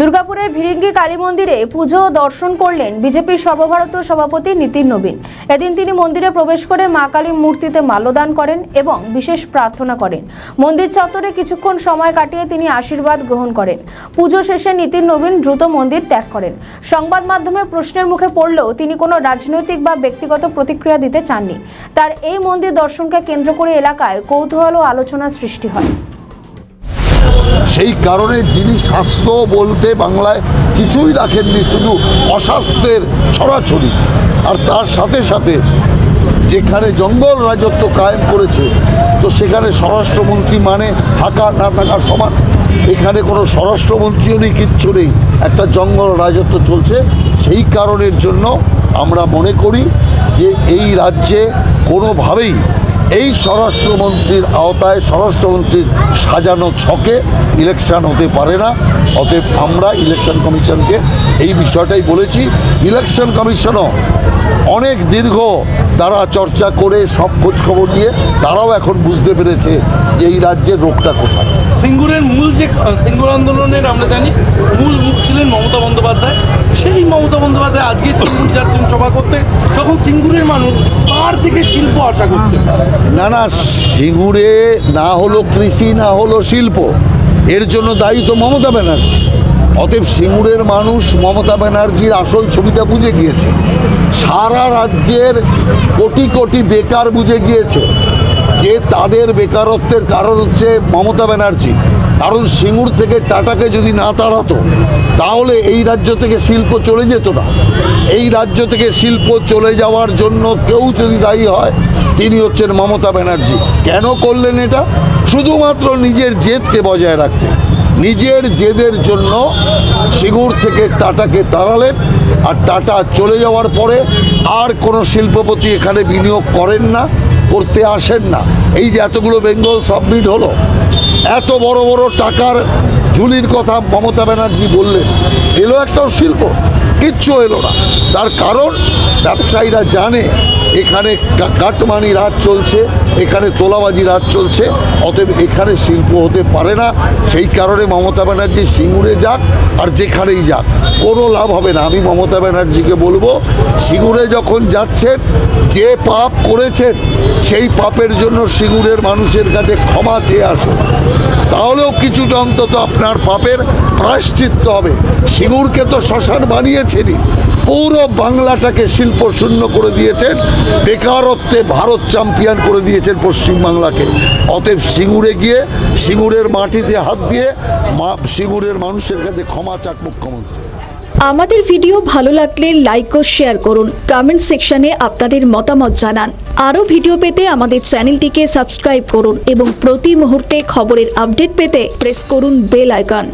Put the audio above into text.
দুর্গাপুরের ভিরিঙ্গি কালী মন্দিরে পুজো দর্শন করলেন বিজেপির সর্বভারতীয় সভাপতি নীতিন নবীন। এদিন তিনি মন্দিরে প্রবেশ করে মা কালীর মূর্তিতে মাল্যদান করেন এবং বিশেষ প্রার্থনা করেন। মন্দির চত্বরে কিছুক্ষণ সময় কাটিয়ে তিনি আশীর্বাদ গ্রহণ করেন। পুজো শেষে নীতিন নবীন দ্রুত মন্দির ত্যাগ করেন। সংবাদ মাধ্যমে প্রশ্নের মুখে পড়লেও তিনি কোনো রাজনৈতিক বা ব্যক্তিগত প্রতিক্রিয়া দিতে চাননি। তার এই মন্দির দর্শনকে কেন্দ্র করে এলাকায় কৌতূহল ও আলোচনার সৃষ্টি হয়। সেই কারণে যিনি স্বাস্থ্য বলতে বাংলায় কিছুই রাখেননি, শুধু অস্বাস্থ্যের ছড়াছড়ি। আর তার সাথে সাথে যেখানে জঙ্গল রাজত্ব কায়েম করেছে, তো সেখানে স্বরাষ্ট্রমন্ত্রী মানে থাকা, না থাকার সমান। এখানে কোনো স্বরাষ্ট্রমন্ত্রীও নেই, কিচ্ছু নেই। একটা জঙ্গল রাজত্ব চলছে। সেই কারণের জন্য আমরা মনে করি যে এই রাজ্যে কোনোভাবেই এই স্বরাষ্ট্রমন্ত্রীর আওতায় স্বরাষ্ট্রমন্ত্রীর সাজানো ছকে ইলেকশন হতে পারে না। অতএব আমরা ইলেকশন কমিশনকে এই বিষয়টাই বলেছি। ইলেকশন কমিশনও অনেক দীর্ঘ তারা চর্চা করে সব খোঁজ খবর নিয়ে তারাও এখন বুঝতে পেরেছে যে এই রাজ্যের রোগটা কোথায়। সিঙ্গুরের মূল যে সিঙ্গুর আন্দোলনের আমরা জানি মূল মুখ ছিলেন মমতা বন্দ্যোপাধ্যায়। সেই মমতা বন্দ্যোপাধ্যায় আজকে সিঙ্গুর যাচ্ছেন সভা করতে তখন সিঙ্গুরের মানুষ তার থেকে শিল্প আশা করছে না না সিঙ্গুরে না হলো কৃষি না হলো শিল্প এর জন্য দায়ী তো মমতা ব্যানার্জি। অতএব সিঙ্গুরের মানুষ মমতা ব্যানার্জির আসল ছবিটা বুঝে গিয়েছে। সারা রাজ্যের কোটি কোটি বেকার বুঝে গিয়েছে যে তাদের বেকারত্বের কারণ হচ্ছে মমতা ব্যানার্জি। কারণ সিঙ্গুর থেকে টাটাকে যদি না তাড়াতো, তাহলে এই রাজ্য থেকে শিল্প চলে যেত না। এই রাজ্য থেকে শিল্প চলে যাওয়ার জন্য কেউ যদি দায়ী হয়, তিনি হচ্ছেন মমতা ব্যানার্জি। কেন করলেন এটা? শুধুমাত্র নিজের জেদকে বজায় রাখতে। নিজের জেদের জন্য সিঙ্গুর থেকে টাটাকে তাড়ালেন আর টাটা চলে যাওয়ার পরে আর কোনো শিল্পপতি এখানে বিনিয়োগ করেন না, করতে আসেন না। এই যে এতগুলো বেঙ্গল সাবমিট হলো, এত বড় বড় টাকার ঝুলির কথা মমতা ব্যানার্জি বললেন, এলো একটাও শিল্প, কিচ্ছু এলো না। তার কারণ ব্যবসায়ীরা জানে এখানে কাটমানি রাজ চলছে, এখানে তোলাবাজি রাজ চলছে, অতএব এখানে শিল্প হতে পারে না। সেই কারণে মমতা ব্যানার্জি সিঙ্গুরে যাক আর যেখানেই যাক, কোনো লাভ হবে না। আমি মমতা ব্যানার্জিকে বলব, সিঙ্গুরে যখন যাচ্ছেন, যে পাপ করেছেন, সেই পাপের জন্য সিঙ্গুরের মানুষের কাছে ক্ষমা চেয়ে আসুন। তাহলেও কিছুটা অন্তত আপনার পাপের প্রায়শ্চিত্ত হবে। সিঙ্গুরকে তো শ্মশান বানিয়েছেনই। পুরো বাংলাটাকে শিল্প শূন্য করে দিয়েছেন। বেকারত্বে ভারত চ্যাম্পিয়ন করে দিয়েছেন পশ্চিমবাংলাকে অতএব সিঙ্গুরে গিয়ে, সিঙ্গুরের মাটিতে হাত দিয়ে সিঙ্গুরের মানুষের কাছে ক্ষমা চাক মুখ্যমন্ত্রী। আমাদের ভিডিও ভালো লাগলে লাইক ও শেয়ার করুন। কমেন্ট সেকশনে আপনাদের মতামত জানান। আরও ভিডিও পেতে আমাদের চ্যানেলটিকে সাবস্ক্রাইব করুন এবং প্রতি মুহূর্তে খবরের আপডেট পেতে প্রেস করুন বেল আইকন।